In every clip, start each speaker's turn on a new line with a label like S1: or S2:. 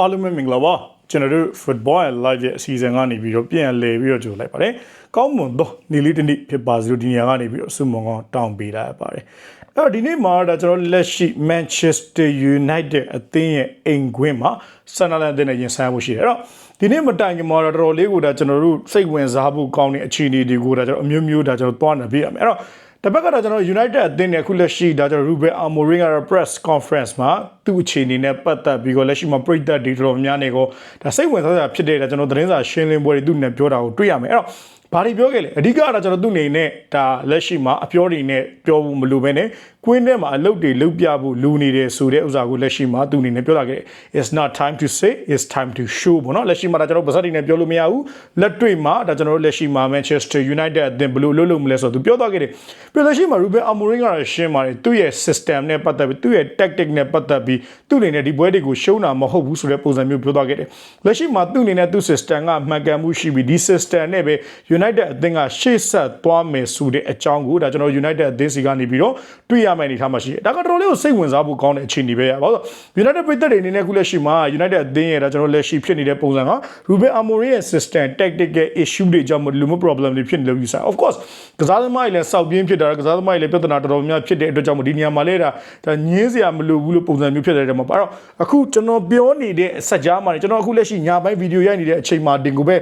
S1: အားလုံးပဲမင်္ဂလာပါကျွန်တော်တို့ football and live ရဲ့အစီအစဉ်ကနေပြီးတော့ပြန်လည်ပြီးတော့ကြိုလိုက်ပါတယ်ကောင်းမွန်သောနေ့လေးတစ်နေ့ဖြစ်ပါစေလို့ဒီနေရာကနေပြီးတော့ဆုမွန်ကောင်းတောင်းပေးလိုက်ရပါတယ်အဲ့တော့ဒီနေ့မှာဒါကျွန်တော်လက်ရှိ Manchester United အသင်းရဲ့အိမ်ခွင်းမှာဆန်နလန်အသင်းနဲ့ရင်ဆိုင်မှုရှိတယ်အဲ့တော့ဒီနေ့မတိုင်ခင်မှာတော့တော်တော်လေးကိုဒါကျွန်တော်တို့စိတ်ဝင်စားဖို့ကောင်းတဲ့အခြေအနေတွေကိုဒါကျွန်တော်အမျိုးမျိုးဒါကျွန်တော်သွားနေပြရမယ်အဲ့တော့တစ်ဘက်ကတော့ကျွန်တော် United အသင်းနဲ့အခုလက်ရှိဒါကျွန်တော် Ruben Amorim ကတော့ press conference မှာ သူ့အခြေအနေနဲ့ပတ်သက်ပြီးတော့လက်ရှိမှာပြည်သက်တွေတော်တော်များနေကိုဒါစိတ်ဝင်စားစရာဖြစ်တဲ့ဒါကျွန်တော်သတင်းစာရှင်းလင်းပွဲတွေသူ့နဲ့ပြောတာကိုတွေ့ရမယ်အဲ့တော့ဘာတွေပြောခဲ့လဲအဓိကတော့ကျွန်တော်သူ့အနေနဲ့ဒါလက်ရှိမှာအပြောတွေနဲ့ပြောဖို့မလိုဘဲနဲ့ကွင်းထဲမှာအလုပ်တွေလုပ်ပြဖို့လူနေတယ်ဆိုတဲ့ဥစ္စာကိုလက်ရှိမှာသူ့အနေနဲ့ပြောလာခဲ့တယ် it's not time to say it's time to show ဘောနော်လက်ရှိမှာဒါကျွန်တော်ဗစက်တွေနဲ့ပြောလို့မရဘူးလက်တွေ့မှာဒါကျွန်တော်တို့လက်ရှိမှာ Manchester United အသင်းဘယ်လိုလုပ်လို့မလဲဆိုတော့သူပြောသွားခဲ့တယ်ပြီးလက်ရှိမှာ Ruben Amorim ကတော့ရှင်းပါတယ်သူ့ရဲ့ system နဲ့ပတ်သက်ပြီးသူ့ရဲ့ tactic နဲ့ပတ်သက်ပြီးသူ့အနေနဲ့ဒီပွဲတွေကိုရှုံးတာမဟုတ်ဘူးဆိုတဲ့ပုံစံမျိုးပြောသွားခဲ့တယ်လက်ရှိမှာသူ့အနေနဲ့သူ့ system ကမှန်ကန်မှုရှိပြီးဒီ system နဲ့ပဲ United အသင်းကရှေ့ဆက်သွားမယ်ဆိုတဲ့အကြောင်းကိုဒါကျွန်တော် United အသင်းစီကနေပြီးတော့တွေ့ရမယ့်အနေထားမှာရှိတယ်ဒါကတော်တော်လေးကိုစိတ်ဝင်စားဖို့ကောင်းတဲ့အခြေအနေပဲရပါတော့ United ပြည်သက်တွေအနေနဲ့ခုလက်ရှိမှာ United အသင်းရဲ့ဒါကျွန်တော်လက်ရှိဖြစ်နေတဲ့ပုံစံက Ruben Amorim ရဲ့ system tactical issue တွေကြောင့်လူမှု problem တွေဖြစ်နေလို့ယူဆ of course ကစားသမားတွေလည်းစောက်ပြင်းဖြစ်တာကစားသမားတွေလည်းပြဿနာတော်တော်များဖြစ်တဲ့အတွက်ကြောင့်ဒီနေရာမှာလည်းဒါဒါညင်းစရာမလိုဘူးလို့ပုံစံမျိုးဖြစ်တဲ့တဲ့မှာအဲ့တော့အခုကျွန်တော်ပြောနေတဲ့ဆက်ကြားမှာကျွန်တော်အခုလက်ရှိညာပိုင်းဗီဒီယိုရိုက်နေတဲ့အချိန်မှာတင်ကိုပဲ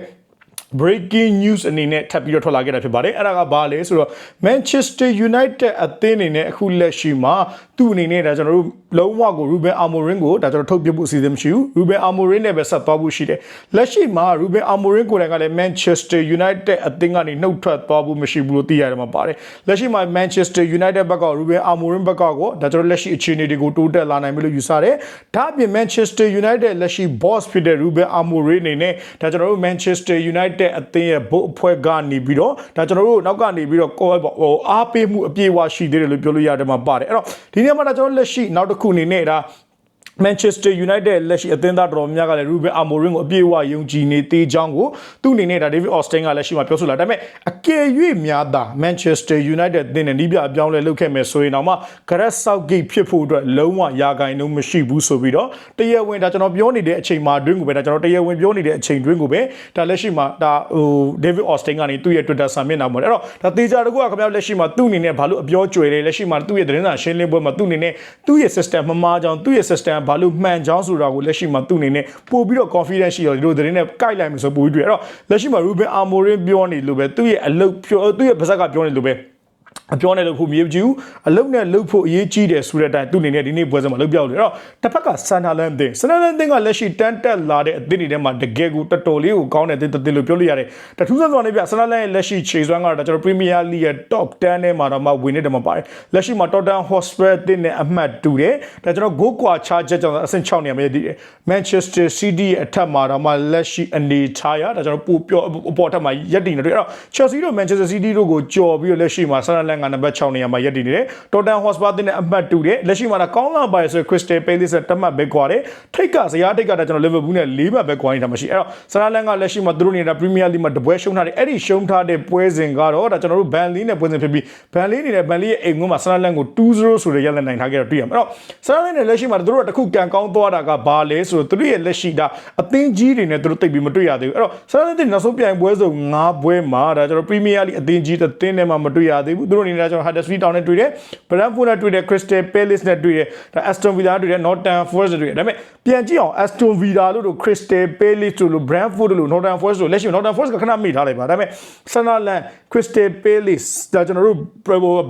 S1: breaking news အနေနဲ့ထပ်ပြီးတော့ထွက်လာခဲ့တာဖြစ်ပါတယ်အဲ့ဒါကဘာလဲဆိုတော့ Manchester United အသင်းအနေနဲ့အခုလက်ရှိမှာသူ့အနေနဲ့ဒါကျွန်တော်တို့လုံးဝကို Ruben Amorim ကိုဒါကျွန်တော်ထုတ်ပြဖို့အစီအစဉ်မရှိဘူး Ruben Amorim နဲ့ပဲဆက်သွားဖို့ရှိတယ်လက်ရှိမှာ Ruben Amorim ကိုယ်တိုင်ကလည်း Manchester United အသင်းကနေနှုတ်ထွက်သွားဖို့မရှိဘူးလို့သိရတယ်မှာပါတယ်လက်ရှိမှာ Manchester United ဘက်က Ruben Amorim ဘက်ကကိုဒါကျွန်တော်လက်ရှိအခြေအနေတွေကိုတိုးတက်လာနိုင်ပြီလို့ယူဆတယ်ဒါအပြင် Manchester United လက်ရှိ boss ဖြစ်တဲ့ Ruben Amorim အနေနဲ့ဒါကျွန်တော်တို့ Manchester United တဲ့အသင်းရဲ့ဘုတ်အဖွဲ့ကနေပြီးတော့ဒါကျွန်တော်တို့နောက်ကနေပြီးတော့ကောဟိုအားပေးမှုအပြည့်အဝရှိသေးတယ်လို့ပြောလို့ရတယ်မှာပါတယ်အဲ့တော့ဒီနေ့မှာဒါကျွန်တော်လက်ရှိနောက်တစ်ခုအနေနဲ့ဒါ Manchester United လက်ရှိအသင်းသားတော်များကလည်း Ruben Amorim ကိုအပြည့်အဝယုံကြည်နေသေးကြောင်းကိုသူ့အနေနဲ့ဒါ David Austin ကလက်ရှိမှာပြောဆိုလာဒါပေမဲ့အကယ်၍များသာ Manchester United အသင်းနဲ့နီးပြအပြောင်းလဲလုပ်ခဲ့မယ်ဆိုရင်တော့မှ Gareth Southgate ဖြစ်ဖို့အတွက်လုံးဝရာဂိုင်နှုန်းမရှိဘူးဆိုပြီးတော့တရားဝင်ဒါကျွန်တော်ပြောနေတဲ့အချိန်မှာအတွင်းကိုပဲဒါကျွန်တော်တရားဝင်ပြောနေတဲ့အချိန်အတွင်းကိုပဲဒါလက်ရှိမှာဒါဟို David Austin ကနေသူ့ရဲ့ Twitter စာမျက်နှာမှာအဲ့တော့ဒါတေချာတကူကခင်ဗျားလက်ရှိမှာသူ့အနေနဲ့ဘာလို့အပြောကြွယ်လဲလက်ရှိမှာသူ့ရဲ့သတင်းစာရှင်းလင်းပွဲမှာသူ့အနေနဲ့သူ့ရဲ့ system မမားကြောင်းသူ့ရဲ့ system ဘာလို့မှန်ကြောင်းဆိုတာကိုလက်ရှိမှာသူ့အနေနဲ့ပို့ပြီးတော့ confidence ရှိရောဒီလိုသတင်းနဲ့ကိုက်လိုက်မယ်ဆိုပို့ပြီးတွေ့အဲ့တော့လက်ရှိမှာ Ruben Amorim ပြောနေလို့ပဲသူ့ရဲ့အလုပ်ပြောသူ့ရဲ့ပါဇက်ကပြောနေလို့ပဲ အပြောနဲ့လို့ဖို့မရေးကြည့်ဘူးအလုတ်နဲ့လုတ်ဖို့အရေးကြီးတယ်ဆိုတဲ့အတိုင်းသူ့အနေနဲ့ဒီနေ့ပွဲစဉ်မှာလုတ်ပြောက်လို့အဲ့တော့တစ်ဖက်ကဆန်နာလန်တင်ဆန်နာလန်တင်ကလက်ရှိတန်းတက်လာတဲ့အသင်းတွေထဲမှာတကယ်ကိုတော်တော်လေးကိုကောင်းတဲ့သင်းလို့ပြောလို့ရတယ်တထူးဆန်းစွာနဲ့ပြဆန်နာလန်ရဲ့လက်ရှိခြေစွမ်းကတော့ကျွန်တော် Premier League ရဲ့ top 10ထဲမှာတော့မှဝင်နေတယ်မှာပါတယ်လက်ရှိမှာ Tottenham Hotspur အသင်းနဲ့အမှတ်တူတယ်ဒါကျွန်တော်ဂိုးကွာချချက်ကြောင့်အဆင့်6နေရာမှာရည်တည်တယ် Manchester City ရဲ့အထက်မှာတော့မှလက်ရှိအနေထားရဒါကျွန်တော်ပို့ပြောအပေါ်ထက်မှာရက်တည်နေတယ်အဲ့တော့ Chelsea တို့ Manchester City တို့ကိုကြော်ပြီးတော့လက်ရှိမှာဆန်နာလန်ကနံပါတ်6နေရာမှာရပ်တည်နေတယ်။ Tottenham Hotspur တင်တဲ့အမှတ်တူတယ်။လက်ရှိမှာကောင်းလာပါရဆို Crystal Palace နဲ့တမှတ်ပဲကွာတယ်။ထိတ်ကဇယားထိတ်ကကျွန်တော် Liverpool နဲ့၄မှတ်ပဲကွာနေတာမရှိ။အဲ့တော့ဆန်နာလန်ကလက်ရှိမှာသူတို့နေတာ Premier League မှာတပွဲရှုံးထားတယ်။အဲ့ဒီရှုံးထားတဲ့ပွဲစဉ်ကတော့ဒါကျွန်တော်တို့ Burnley နဲ့ပွဲစဉ်ဖြစ်ပြီး Burnley နေတဲ့ Burnley ရဲ့အိမ်ကွင်းမှာဆန်နာလန်ကို2-0ဆိုတဲ့ရလနိုင်ထားခဲ့တော့တွေ့ရမှာ။အဲ့တော့ဆန်နာလန်နဲ့လက်ရှိမှာသူတို့ကတခုကန်ကောင်းသွားတာကဘာလဲဆိုတော့သူတို့ရဲ့လက်ရှိဒါအသင်းကြီးတွေနဲ့သူတို့တိတ်ပြီးမတွေ့ရသေးဘူး။အဲ့တော့ဆန်နာလန်တဲ့နောက်ဆုံးပြိုင်ပွဲစုံ၅ပွဲမှာဒါကျွန်တော် Premier League အသင်းကြီးတစ်သင်းနဲ့မှမတွေ့ရသေးဘူး။သူတို့နေတာကျွန်တော် Huddersfield Town နဲ့တွေ့တယ် Brentford နဲ့တွေ့တယ် Crystal Palace နဲ့တွေ့တယ်ဒါ Aston Villa တွေ့တယ် Northern Forest တွေ့တယ်ဒါပေမဲ့ပြန်ကြည့်အောင် Aston Villa လို့တို့ Crystal Palace တို့လို့ Brentford တို့လို့ Northern Forest တို့လက်ရှိ Northern Forest ကခဏမိထားလိုက်ပါဒါပေမဲ့ Sunderland Crystal Palace ဒါကျွန်တော်တို့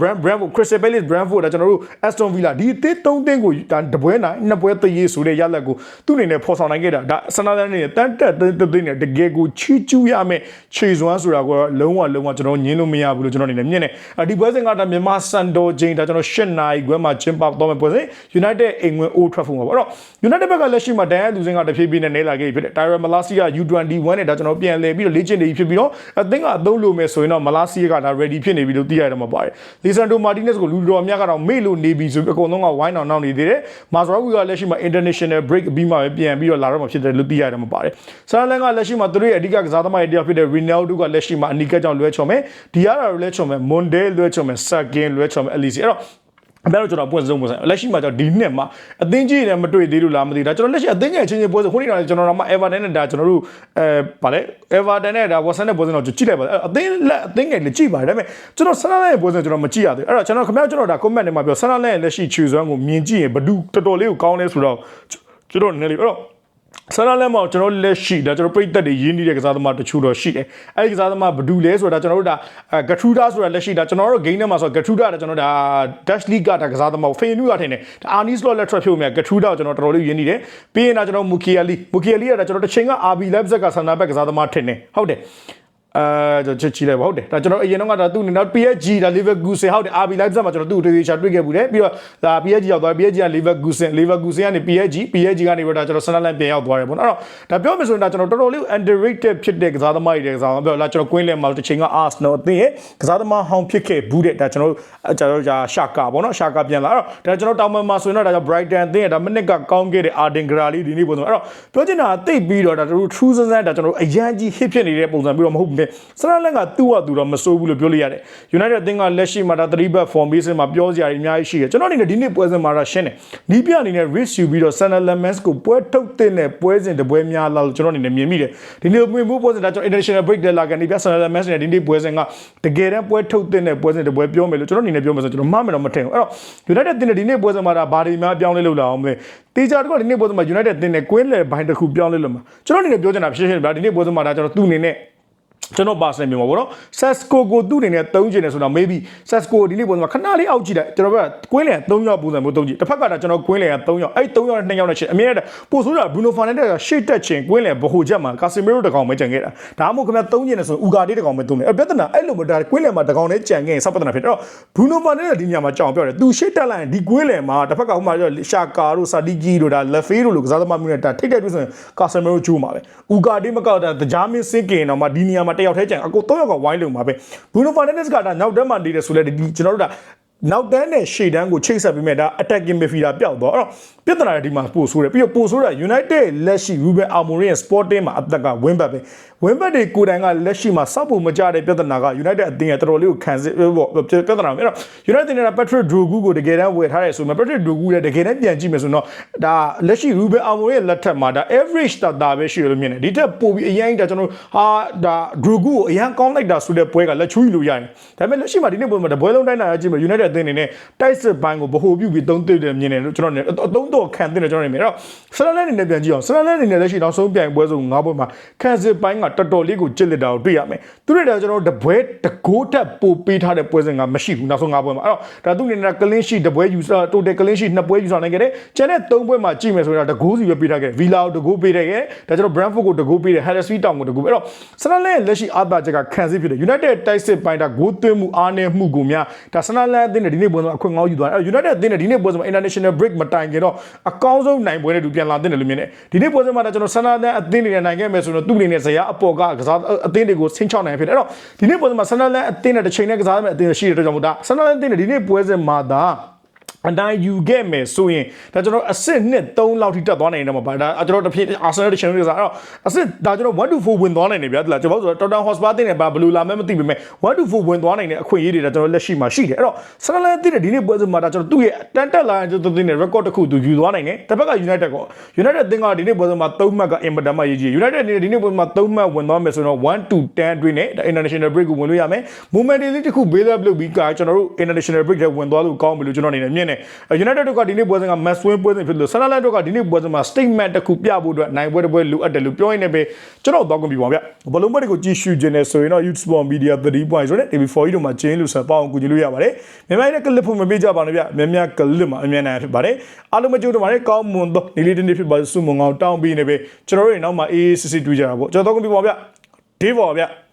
S1: Brent Brentford Crystal Palace Brentford ဒါကျွန်တော်တို့ Aston Villa ဒီအသင်းသုံးသင်းကိုဒါတပွဲနိုင်နှစ်ပွဲတရေဆိုတဲ့ရလက်ကိုသူ့အနေနဲ့ဖော်ဆောင်နိုင်ခဲ့တာဒါ Sunderland နဲ့တန်တက်တဲ့သိနေတကယ်ကိုချီးကျူးရမယ်ခြေစွမ်းဆိုတာကိုလုံးဝလုံးဝကျွန်တော်ညင်းလို့မရဘူးလို့ကျွန်တော်အနေနဲ့မြင်တယ်ဒီပွဲစဉ်ကဒါမြန်မာစံတော်ချိန်ဒါကျွန်တော်၈နာရီခွဲမှာကျင်းပတော့မယ်ပွဲစဉ် United အိမ်ဝင် Old Trafford မှာပေါ့အဲ့တော့ United ဘက်ကလက်ရှိမှာဒန်ရလူစင်းကတဖြည်းဖြည်းနဲ့နေလာခဲ့ပြီဖြစ်တယ် Tyron Malacia U21 နဲ့ဒါကျွန်တော်ပြန်လဲပြီးတော့လေ့ကျင့်နေပြီဖြစ်ပြီးတော့အသင်းကအသုံးလို့မယ်ဆိုရင်တော့ Malacia ကဒါ ready ဖြစ်နေပြီလို့သိရတယ်မှာပါတယ် Lisandro Martinez ကိုလူတော်များကတော့မေ့လို့နေပြီဆိုပြီးအကုန်လုံးကဝိုင်းအောင်နောက်နေသေးတယ် Mazraoui ကလက်ရှိမှာ international break ပြီးမှပဲပြန်ပြီးတော့လာတော့မှာဖြစ်တယ်လို့သိရတယ်မှာပါတယ်ဆာလန်ကလက်ရှိမှာသူတို့ရဲ့အဓိကကစားသမားတွေတယောက်ဖြစ်တဲ့ Ronaldo ကလက်ရှိမှာအနီးကပ်ကြောင့်လွဲချော်မယ်ဒီရတာလွဲချော်မယ် Monday လွဲချော်မယ် Sakin လွဲချော်မယ် Elise အဲ့တော့အမေတို့ကျွန်တော်ပွဲစုံပွဲဆိုင်လက်ရှိမှာကျွန်တော်ဒီနှစ်မှာအသင်းကြီးနဲ့မတွေ့သေးလို့လားမသိဘူးဒါကျွန်တော်လက်ရှိအသင်းငယ်ချင်းချင်းပွဲစုံခုနကကျွန်တော်တို့မှ Everton နဲ့ဒါကျွန်တော်တို့အဲဗာလဲ Everton နဲ့ဒါ Watson နဲ့ပွဲစုံတော့ကြည့်လိုက်ပါအဲ့အသင်းလက်အသင်းငယ်လည်းကြည့်ပါတယ်ဒါပေမဲ့ကျွန်တော်ဆနာလက်ပွဲစုံကျွန်တော်မကြည့်ရသေးဘူးအဲ့တော့ကျွန်တော်ခင်ဗျားကျွန်တော်ဒါ comment ထဲမှာပြောဆနာလက်ရဲ့လက်ရှိခြေစွမ်းကိုမြင်ကြည့်ရင်ဘဒူတော်တော်လေးကိုကောင်းလဲဆိုတော့ကျွန်တော်နည်းလေးအဲ့တော့ ဆရာလက်မောင်ကျွန်တော်လက်ရှိဒါကျွန်တော်ပြိတက်တွေရင်းနှီးတဲ့ကစားသမားတချို့တော့ရှိတယ်အဲ့ဒီကစားသမားဘဒူလဲဆိုတာကျွန်တော်တို့ဒါဂထရူဒါဆိုတာလက်ရှိဒါကျွန်တော်တို့ game ထဲမှာဆိုဂထရူဒါဒါကျွန်တော်ဒါ Dash League ကဒါကစားသမားဖေနူကထင်တယ်ဒါအာနီစလော့လက်ထရက်ဖြုတ်မြဂထရူဒါကိုကျွန်တော်တော်တော်လေးရင်းနှီးတယ်ပြီးရင်ဒါကျွန်တော်မူကီယာလီမူကီယာလီကဒါကျွန်တော်တစ်ချိန်က RB Leipzig ကဆန္ဒဘက်ကစားသမားထင်တယ်ဟုတ်တယ် အဲကျွန်တော်ချစ်ချီလိုက်ပါဟုတ်တယ်ဒါကျွန်တော်အရင်တော့ကဒါသူ့နေတော့ PSG ဒါ Leverkusen ဟုတ်တယ် RB Leipzig မှာကျွန်တော်သူ့တွေ့တွေ့ချာတွေ့ခဲ့ဘူးတယ်ပြီးတော့ဒါ PSG ရောက်သွား PSG က Leverkusen Leverkusen ကနေ PSG PSG ကနေပြီးတော့ဒါကျွန်တော် Sunderland ပြန်ရောက်သွားတယ်ပေါ့နော်အဲ့တော့ဒါပြောမယ်ဆိုရင်ဒါကျွန်တော်တော်တော်လေး underrated ဖြစ်တဲ့ကစားသမားတွေတဲ့ကစားသမားပြောလာကျွန်တော် Queen လဲမှာတစ်ချိန်က Arsenal အသင်းရဲ့ကစားသမားဟောင်းဖြစ်ခဲ့ဘူးတဲ့ဒါကျွန်တော်ကျွန်တော်ဒါရှာကာပေါ့နော်ရှာကာပြန်လာအဲ့တော့ဒါကျွန်တော်တောင်ပံမှာဆိုရင်တော့ဒါကြောင့် Brighton အသင်းရဲ့ဒါမိနစ်ကကောင်းခဲ့တဲ့ Arden Grali ဒီနေ့ပုံစံအဲ့တော့ပြောချင်တာတိတ်ပြီးတော့ဒါတို့ true စမ်းစမ်းဒါကျွန်တော်အရန်ကြီး hit ဖြစ်နေတဲ့ပုံစံပြီးတော့မဟုတ်ဘူး Sunderland ကသူ့ဟာသူတော့မစိုးဘူးလို့ပြောလို့ရတယ် United အသင်းကလက်ရှိမှာဒါ3 back formation မှာပြောစရာတွေအများကြီးရှိတယ်ကျွန်တော်အနေနဲ့ဒီနေ့ပွဲစဉ်မှာတော့ရှင်းတယ်နီးပြအနေနဲ့ risk ယူပြီးတော့ Sunderland Mens ကိုပွဲထုတ်တဲ့ပွဲစဉ်တပွဲများလာလို့ကျွန်တော်အနေနဲ့မြင်မိတယ်ဒီနေ့မြင်မှုပွဲစဉ်ဒါကျွန်တော် international break တက်လာကနေပြ Sunderland Mens နဲ့ဒီနေ့ပွဲစဉ်ကတကယ်တမ်းပွဲထုတ်တဲ့ပွဲစဉ်တပွဲပြောမယ်လို့ကျွန်တော်အနေနဲ့ပြောမယ်ဆိုကျွန်တော်မှတ်မယ်တော့မထင်ဘူးအဲ့တော့ United အသင်းနဲ့ဒီနေ့ပွဲစဉ်မှာဒါဘာတွေများပြောင်းလဲလို့လာအောင်မလဲတေချာတော့ဒီနေ့ပွဲစဉ်မှာ United အသင်းနဲ့ကွင်းလေဘိုင်းတစ်ခုပြောင်းလဲလို့မှာကျွန်တော်အနေနဲ့ပြောချင်တာဖြစ်ရှင်းဗျာဒီနေ့ပွဲစဉ်မှာဒါကျွန်တော်သူ့အနေနဲ့ ကျွန်တော်ပါစနေမြန်မာပေါ့နော် Sasco ကိုသူ့အနေနဲ့သုံးချင်တယ်ဆိုတော့ maybe Sasco ဒီနေ့ပုံစံခဏလေးအောက်ကြည့်လိုက်ကျွန်တော်ကကွင်းလန်3ယောက်ပုံစံမျိုးသုံးကြည့်တစ်ဖက်ကကျွန်တော်ကွင်းလန်က3ယောက်အဲ့3ယောက်နဲ့2ယောက်နဲ့ချင်းအမြဲတမ်းပို့ဆိုးတာ Bruno Fernandes ကရှေ့တက်ချင်းကွင်းလန်ဘဟိုချက်မှာ Casemiro တကောင်ပဲကြံခဲ့တာဒါမှမဟုတ်ခင်ဗျာသုံးချင်တယ်ဆိုရင် Uga တကောင်ပဲသုံးတယ်အဲ့ပြဿနာအဲ့လိုမဒါကွင်းလန်မှာတကောင်နဲ့ကြံခဲ့ရင်စပြဿနာဖြစ်တော့ Bruno Fernandes ဒီညမှာကြောင်ပြောတယ်သူရှေ့တက်လိုက်ရင်ဒီကွင်းလန်မှာတစ်ဖက်ကဟိုမှာရှာကာတို့စာတီဂျီတို့ဒါလက်ဖေးတို့လိုကစားသမားမျိုးနဲ့ဒါထိတ်တက်ပြီးဆိုရင် Casemiro ကျိုးမှာပဲ Uga တမကောက်တာတကြားမင်းစင်ကင်တော့မှဒီညမှာတယောက်ထဲကြံအကို3ယောက်ကဝိုင်းလုံမှာပဲ Bruno Fernandes ကဒါနောက်တန်းမှာနေတယ်ဆိုလဲဒီကျွန်တော်တို့ဒါ နောက်တန်းနဲ့ရှေ့တန်းကိုချိတ်ဆက်ပြီးမဲ့ဒါ attacking midfielder ပျောက်တော့အဲ့တော့ပြဿနာတွေဒီမှာပို့ဆိုးတယ်ပြီးတော့ပို့ဆိုးတာ United လက်ရှိ Ruben Amorim ရဲ့ Sporting မှာအသက်က win back ပဲ win back တွေကိုယ်တိုင်ကလက်ရှိမှာစောက်ဖို့မကြတဲ့ပြဿနာက United အသင်းရဲ့တော်တော်လေးကိုခံစစ်ပေါ့ပြဿနာပဲအဲ့တော့ United နဲ့ Patrick Drogu ကိုတကယ်တမ်းဝယ်ထားတယ်ဆိုမှ Patrick Drogu ရဲ့တကယ်တမ်းပြန်ကြည့်မယ်ဆိုတော့ဒါလက်ရှိ Ruben Amorim ရဲ့လက်ထက်မှာဒါ average တာတာပဲရှိရလို့မြင်တယ်ဒီထက်ပိုပြီးအရင်ဒါကျွန်တော်ဟာဒါ Drogu ကိုအရင်ကောင်းလိုက်တာဆိုတဲ့ပွဲကလက်ချူးလို့ရတယ်ဒါပေမဲ့လက်ရှိမှာဒီနေ့ပွဲမှာတပွဲလုံးတိုင်းတာကြည့်မယ် United အသင်းအနေနဲ့တိုက်စစ်ဘိုင်းကိုဗဟိုပြုပြီးသုံးသပ်တယ်မြင်တယ်လို့ကျွန်တော်အသုံးတော့ခံတဲ့ကျွန်တော်နေမြင်တော့ဆလန်လက်အနေနဲ့ပြန်ကြည့်အောင်ဆလန်လက်အနေနဲ့လက်ရှိနောက်ဆုံးပြိုင်ပွဲစုံ၅ပွဲမှာခံစစ်ဘိုင်းကတော်တော်လေးကိုကြစ်လက်တာကိုတွေ့ရမယ်သူတို့တွေကကျွန်တော်တပွဲတကိုးတက်ပို့ပေးထားတဲ့ပွဲစဉ်ကမရှိဘူးနောက်ဆုံး၅ပွဲမှာအဲ့တော့ဒါသူအနေနဲ့ကလင်းရှိတပွဲယူစားတိုတယ်ကလင်းရှိနှစ်ပွဲယူစားနိုင်ခဲ့တယ်ကျန်တဲ့၃ပွဲမှာကြည့်မယ်ဆိုတော့တကိုးစီပဲပေးထားခဲ့ဗီလာကိုတကိုးပေးတယ်ဒါကျွန်တော် Brentford ကိုတကိုးပေးတယ် Huddersfield Town ကိုတကိုးအဲ့တော့ဆလန်လက်လက်ရှိအားသာချက်ကခံစစ်ဖြစ်တယ် United တိုက်စစ်ဘိုင်းတာဂိုးသွင်းမှုအားနည်းမှုကိုများဒါဆလန်လက်အသင်းနဲ့ဒီနေ့ပွဲမှာအခွင့်ကောင်းယူသွားတယ်အဲ့ United အသင်းနဲ့ဒီနေ့ပွဲမှာ international break မတိုင်ခင်တော့အကောင်းဆုံးနိုင်ပွဲနဲ့တူပြန်လာတဲ့လို့မြင်တယ်ဒီနေ့ပွဲမှာတော့ကျွန်တော်ဆန္ဒတန်းအသင်းတွေနဲ့နိုင်ခဲ့မယ်ဆိုတော့သူ့အနေနဲ့ဇယားအပေါ်ကကစားအသင်းတွေကိုဆင်းချောက်နိုင်ဖြစ်တယ်အဲ့တော့ဒီနေ့ပွဲမှာဆန္ဒတန်းအသင်းနဲ့တစ်ချိန်နဲ့ကစားမယ်အသင်းရှိတဲ့အတွက်ကြောင့်မို့ဒါဆန္ဒတန်းအသင်းနဲ့ဒီနေ့ပွဲစဉ်မှာဒါ အတိုင်းယူခဲ့မယ်ဆိုရင်ဒါကျွန်တော်အဆင့်နှစ်3လောက်ထိတက်သွားနိုင်တယ်မှာပါဒါကျွန်တော်တစ်ဖြည်းအာဆင်နယ်တချန်တွေကစားအဲ့တော့အဆင့်ဒါကျွန်တော်1 to 4ဝင်သွားနိုင်တယ်ဗျာဒီလားကျွန်တော်ဆိုတော့ Tottenham Hotspur တင်နေပါဘယ်လိုလာမဲမသိပေမဲ့1 to 4ဝင်သွားနိုင်တဲ့အခွင့်အရေးတွေဒါကျွန်တော်လက်ရှိမှာရှိတယ်အဲ့တော့ဆန်လန်တင်တဲ့ဒီနေ့ပွဲစဉ်မှာဒါကျွန်တော်သူ့ရဲ့တန်တက်လာတဲ့သူတင်တဲ့ record တစ်ခုသူယူသွားနိုင်တယ်တစ်ဖက်က United က United တင်ကဒီနေ့ပွဲစဉ်မှာ3မှတ်ကအင်မတန်မှရေးကြီး United အနေနဲ့ဒီနေ့ပွဲမှာ3မှတ်ဝင်သွားမယ်ဆိုတော့1 to 10အတွင်းနဲ့ international break ကိုဝင်လို့ရမယ် moment လေးတစ်ခု build up လုပ်ပြီးကကျွန်တော်တို့ international break ထဲဝင်သွားလို့ကောင်းပြီလို့ကျွန်တော်အနေနဲ့မြင်တယ် United တို့ကဒီနေ့ပွဲစဉ်က match win ပွဲစဉ်ဖြစ်လို့ Sunderland တို့ကဒီနေ့ပွဲစဉ်မှာ statement တစ်ခုပြဖို့အတွက်နိုင်ပွဲတစ်ပွဲလိုအပ်တယ်လို့ပြောရင်းနဲ့ပဲကျွန်တော်တော့ကွန်ပြပါဗျဘလုံးပွဲတွေကိုကြည့်ရှုခြင်းနဲ့ဆိုရင်တော့ Youth Sport Media 3 point ဆိုတဲ့ TV4 ကြီးတို့မှာကျင်းလို့ဆက်ပေါအောင်ကူညီလို့ရပါတယ်မြန်မာရဲ့ clip ဖို့မပေးကြပါနဲ့ဗျမြန်မြန် clip မှာအမြန်နိုင်ဖြစ်ပါတယ်အားလုံးမကြိုးတော့ပါနဲ့ကောင်းမွန်သောနေ့လေးတစ်နေ့ဖြစ်ပါစုမုံအောင်တောင်းပြီးနေပဲကျွန်တော်တို့ရဲ့နောက်မှာ AACC တွေ့ကြတာပေါ့ကျွန်တော်တော့ကွန်ပြပါဗျဒေးပါဗျ